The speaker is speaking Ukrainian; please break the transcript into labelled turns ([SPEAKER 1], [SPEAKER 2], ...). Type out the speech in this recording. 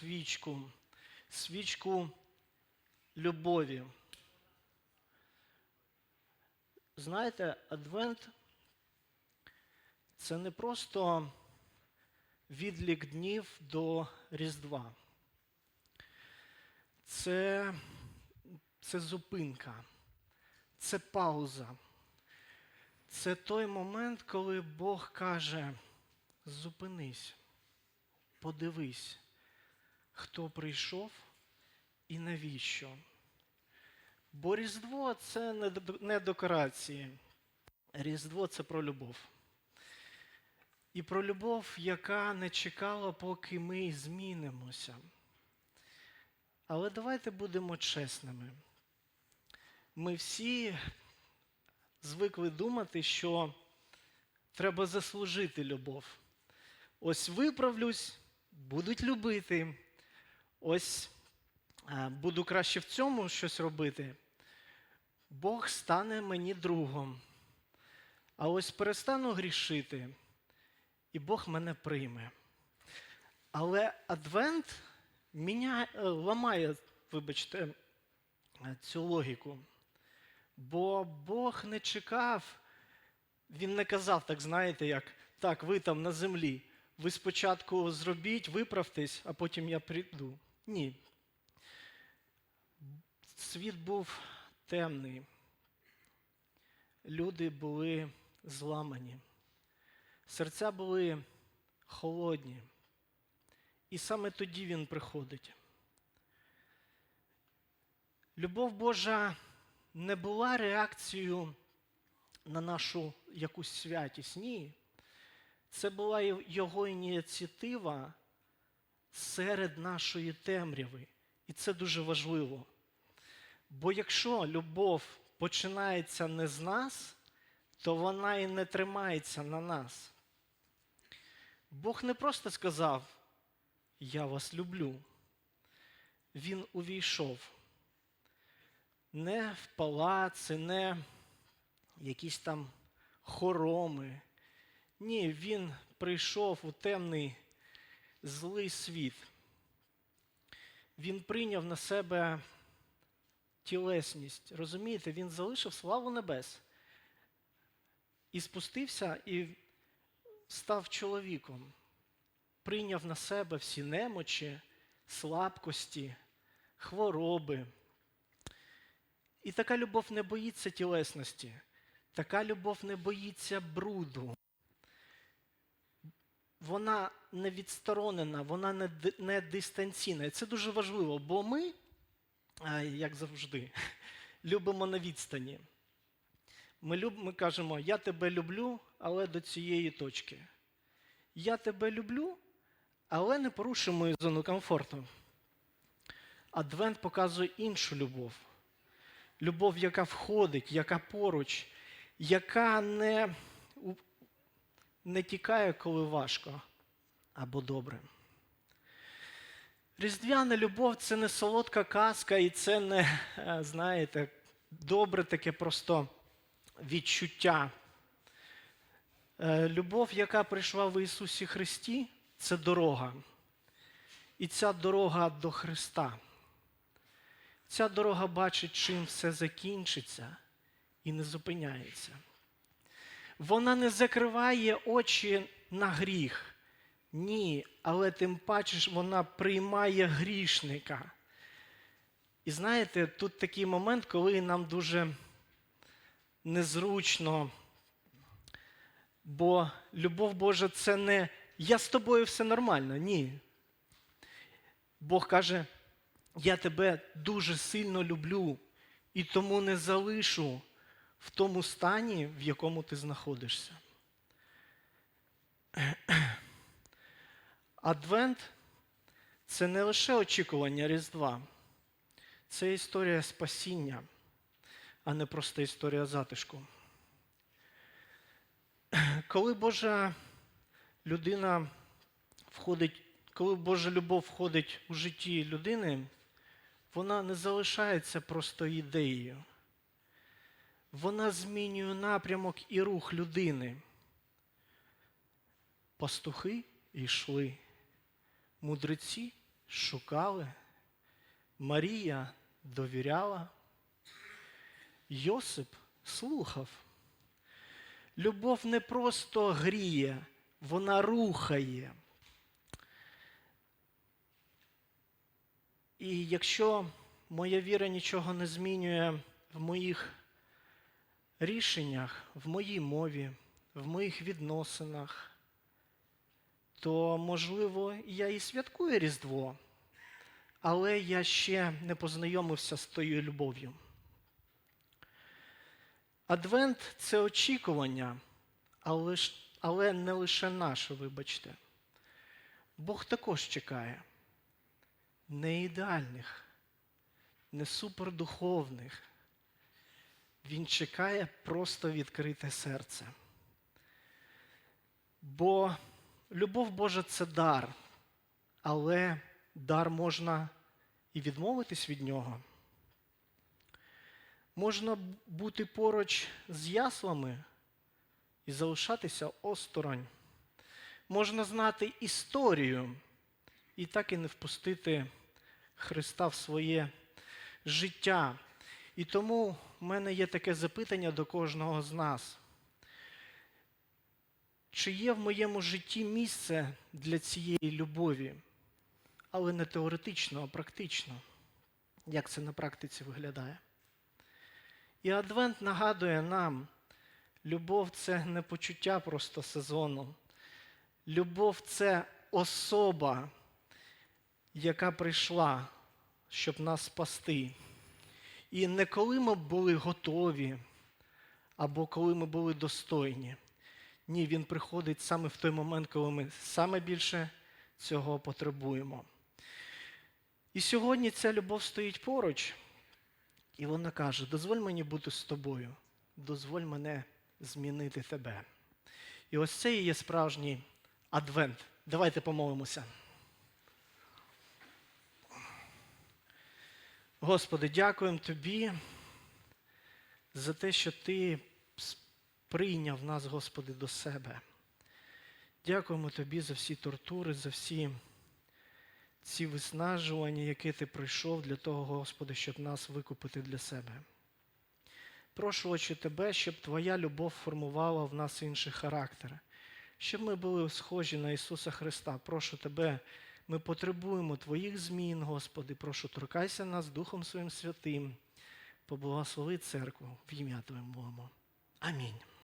[SPEAKER 1] свічку, свічку любові. Знаєте, Адвент це не просто відлік днів до Різдва. Це, це зупинка, це пауза. Це той момент, коли Бог каже: зупинись, подивись, хто прийшов і навіщо. Бо Різдво це не декорації. Різдво це про любов. І про любов, яка не чекала, поки ми змінимося. Але давайте будемо чесними. Ми всі звикли думати, що треба заслужити любов. Ось виправлюсь, будуть любити. Ось е, буду краще в цьому щось робити. Бог стане мені другом. А ось перестану грішити, і Бог мене прийме. Але Адвент міняє, е, ламає, вибачте, е, цю логіку. Бо Бог не чекав, Він не казав, так знаєте, як так, ви там на землі. Ви спочатку зробіть, виправтесь, а потім я прийду. Ні. Світ був темний. Люди були зламані. Серця були холодні. І саме тоді він приходить. Любов Божа не була реакцією на нашу якусь святість. Ні. Це була його ініціатива серед нашої темряви. І це дуже важливо. Бо якщо любов починається не з нас, то вона і не тримається на нас. Бог не просто сказав, я вас люблю. Він увійшов не в палаци, не якісь там хороми. Ні, він прийшов у темний злий світ. Він прийняв на себе тілесність. Розумієте, він залишив славу небес і спустився і став чоловіком, прийняв на себе всі немочі, слабкості, хвороби. І така любов не боїться тілесності, така любов не боїться бруду. Вона не відсторонена, вона не, не дистанційна. Це дуже важливо, бо ми, як завжди, любимо на відстані. Ми, люб, ми кажемо, я тебе люблю, але до цієї точки. Я тебе люблю, але не порушуй мою зону комфорту. Адвент показує іншу любов. Любов, яка входить, яка поруч, яка не, не тікає, коли важко або добре. Різдвяна любов це не солодка казка, і це не, е, знаєте, добре таке просто відчуття. Е, Любов, яка прийшла в Ісусі Христі, це дорога. І ця дорога до Христа. Ця дорога бачить, чим все закінчиться і не зупиняється. Вона не закриває очі на гріх. Ні, але тим паче вона приймає грішника. І знаєте, тут такий момент, коли нам дуже незручно, бо любов Божа це не я з тобою все нормально. Ні. Бог каже, я тебе дуже сильно люблю і тому не залишу в тому стані, в якому ти знаходишся. Адвент це не лише очікування Різдва, це історія спасіння, а не просто історія затишку. Коли Божа людина входить, коли Божа любов входить у житті людини, вона не залишається просто ідеєю. Вона змінює напрямок і рух людини. Пастухи йшли, мудреці шукали, Марія довіряла, Йосип слухав. Любов не просто гріє, вона рухає. І якщо моя віра нічого не змінює в моїх рішеннях, в моїй мові, в моїх відносинах, то, можливо, я і святкую Різдво, але я ще не познайомився з тою любов'ю. Адвент це очікування, але, але не лише наше, вибачте. Бог також чекає не ідеальних, не супердуховних. Він чекає просто відкрите серце. Бо любов Божа це дар, але дар можна і відмовитись від нього. Можна бути поруч з яслами і залишатися осторонь. Можна знати історію і так і не впустити Христа в своє життя. І тому в мене є таке запитання до кожного з нас. Чи є в моєму житті місце для цієї любові, але не теоретично, а практично? Як це на практиці виглядає? І Адвент нагадує нам, любов це не почуття просто сезону. Любов це особа, яка прийшла, щоб нас спасти. І не коли ми були готові, або коли ми були достойні. Ні, він приходить саме в той момент, коли ми саме більше цього потребуємо. І сьогодні ця любов стоїть поруч, і вона каже: дозволь мені бути з тобою, дозволь мене змінити тебе. І ось це і є справжній адвент. Давайте помолимося. Господи, дякуємо Тобі за те, що Ти прийняв нас, Господи, до себе. Дякуємо Тобі за всі тортури, за всі ці виснажування, які ти пройшов для того, Господи, щоб нас викупити для себе. Прошу, Отче, Тебе, щоб Твоя любов формувала в нас інший характер, щоб ми були схожі на Ісуса Христа. Прошу Тебе, ми потребуємо Твоїх змін, Господи. Прошу, торкайся нас Духом Своїм Святим, поблагослови церкву в ім'я Твоєму. Амінь.